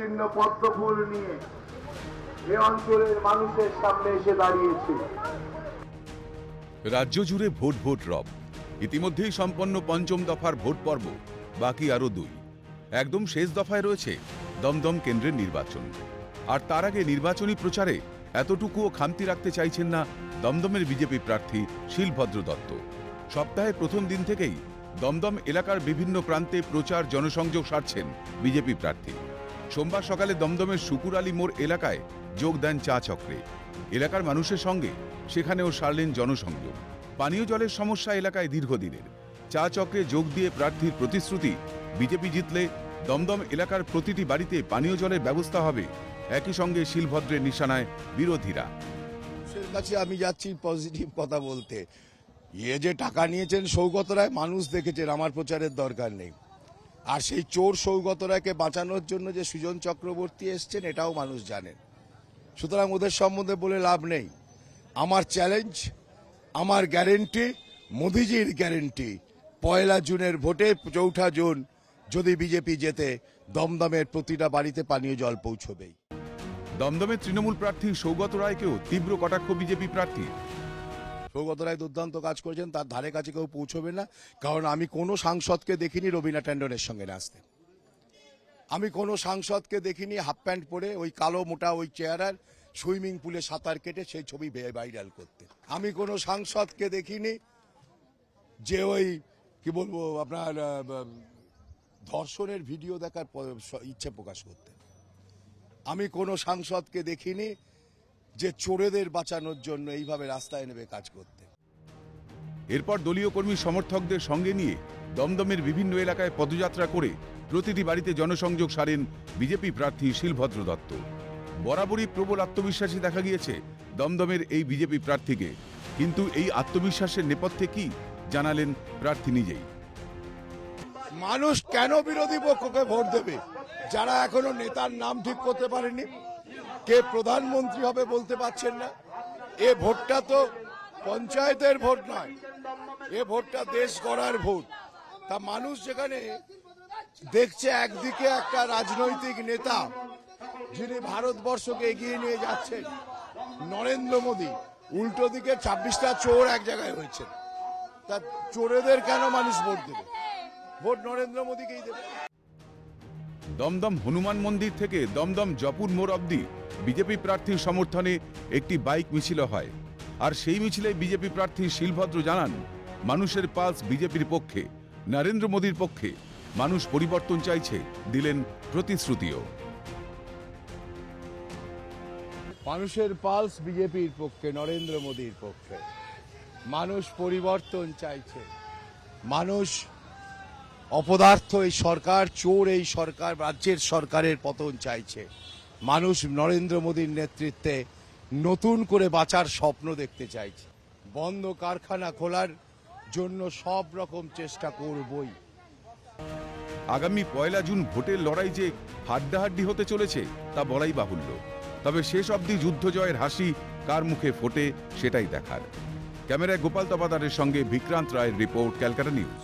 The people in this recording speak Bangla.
বিভিন্ন পদ্ম ফুল নিয়ে এ অঞ্চলের মানুষের সামনে এসে দাঁড়িয়েছে। রাজ্য জুড়ে ভোট ভোট রব। ইতিমধ্যেই সম্পন্ন পঞ্চম দফার ভোট পর্ব বাকি আরও দুই। একদম শেষ দফায় রয়েছে দমদম কেন্দ্রের নির্বাচন। আর তার আগে নির্বাচনী প্রচারে এতটুকুও খামতি রাখতে চাইছেন না দমদমের বিজেপি প্রার্থী শিলভদ্র দত্ত। সপ্তাহের প্রথম দিন থেকেই দমদম এলাকার বিভিন্ন প্রান্তে প্রচার জনসংযোগ সারছেন বিজেপি প্রার্থী। সোমবার সকালে দমদমের শুকুর আলী মোড় এলাকায় যোগ দেন চা চক্রে। এলাকার মানুষের সঙ্গে সেখানেও সারলেন জনসংযোগ। পানীয় জলের সমস্যা এলাকায় দীর্ঘদিনের। চা চক্রে যোগ দিয়ে প্রার্থীর প্রতিশ্রুতি, বিজেপি জিতলে দমদম এলাকার প্রতিটি বাড়িতে পানীয় জলের ব্যবস্থা হবে। একই সঙ্গে শিলভদ্রের নিশানায় বিরোধীরা। কাছে আমি যাচ্ছি পজিটিভ কথা বলতে। ইয়ে যে টাকা নিয়েছেন সৌগত রায়, মানুষ দেখেছেন, আমার প্রচারের দরকার নেই। আর সেই চোর সৌগত রায়কে বাঁচানোর জন্য যে সুজন চক্রবর্তী এসছেন, এটাও মানুষ জানেন সুতরাং ওদের সম্বন্ধে বলে লাভ নেই। আমার চ্যালেঞ্জ আমার গ্যারেন্টি মোদিজির গ্যারেন্টি পয়লা জুনের ভোটে চৌঠা জুন যদি বিজেপি জেতে, দমদমের প্রতিটা বাড়িতে পানীয় জল পৌঁছবেই। দমদমের তৃণমূল প্রার্থী সৌগত রায়কেও তীব্র কটাক্ষ বিজেপি প্রার্থী সৌগত রায় দুর্দান্ত কাজ করেছেন, তার ধারে কাছে কেউ পৌঁছবে না। কারণ আমি কোনো সাংসদকে দেখিনি রবিনা ট্যান্ডনের সঙ্গে নাচতে। আমি কোনো সাংসদকে দেখিনি হাফ প্যান্ট পরে ওই কালো মোটা ওই চেয়ারার সুইমিং পুলে সাঁতার কেটে সেই ছবি ভাইরাল করতে। আমি কোনো সাংসদকে দেখিনি যে ওই, কি বলব, আপনার ধর্ষণের ভিডিও দেখার ইচ্ছে প্রকাশ করতে। আমি কোনো সাংসদকে দেখিনি যে চোরেদের বাঁচানোর জন্য এইভাবে রাস্তায় নেবে কাজ করতে। এরপর দলীয় কর্মী সমর্থকদের সঙ্গে নিয়ে দমদমের বিভিন্ন এলাকায় পদযাত্রা করে প্রতিটি বাড়িতে জনসংযোগ সারেন বিজেপি প্রার্থী শিলভদ্র দত্ত। বরাবরই প্রবল আত্মবিশ্বাসী দেখা গিয়েছে দমদমের এই বিজেপি প্রার্থীকে। কিন্তু এই আত্মবিশ্বাসের নেপথ্যে কি জানালেন প্রার্থী নিজেই। মানুষ কেন বিরোধী পক্ষকে ভোট দেবে? যারা এখনও নেতার নাম ঠিক করতে পারেনি কে প্রধানমন্ত্রী হবে বলতে পারছেন না। এ ভোটটা তো পঞ্চায়েতের ভোট নয়, এ ভোটটা দেশ গড়ার ভোট। তা মানুষ যেখানে দেখছে একদিকে একটা রাজনৈতিক নেতা, যিনি ভারতবর্ষকে এগিয়ে নিয়ে যাচ্ছেন, নরেন্দ্র মোদী, উল্টো দিকে ছাব্বিশটা চোর এক জায়গায় হয়েছে। তা চোরেদের কেন মানুষ ভোট দেবে? ভোট নরেন্দ্র মোদীকেই দেবে। দমদম হনুমান মন্দির থেকে দমদম জপুর মোড় অবধি বিজেপি প্রার্থীর সমর্থনে একটি বাইক মিছিল হয়। আর সেই মিছিলে বিজেপি প্রার্থী শিলভদ্র জানান, মানুষের পালস বিজেপির পক্ষে, নরেন্দ্র মোদীর পক্ষে, মানুষ পরিবর্তন চাইছে, দিলেন প্রতিশ্রুতিও। মানুষের পালস বিজেপির পক্ষে, নরেন্দ্র মোদীর পক্ষে, মানুষ পরিবর্তন চাইছে, মানুষ অপদার্থ এই সরকার, চোর এই সরকার, রাজ্যের সরকারের পতন চাইছে। মানুষ নরেন্দ্র মোদীর নেতৃত্বে নতুন করে বাঁচার স্বপ্ন দেখতে চাইছে। বন্ধ কারখানা খোলার জন্য সব রকম চেষ্টা করবই। আগামী পয়লা জুন ভোটের লড়াই যে হাড্ডাহাড্ডি হতে চলেছে, তা বলাই বাহুল্য। তবে শেষ অবধি যুদ্ধ জয়ের হাসি কার মুখে ফোটে সেটাই দেখার। ক্যামেরায় গোপাল তপাদারের সঙ্গে বিক্রান্ত রায়ের রিপোর্ট, ক্যালকাটা নিউজ।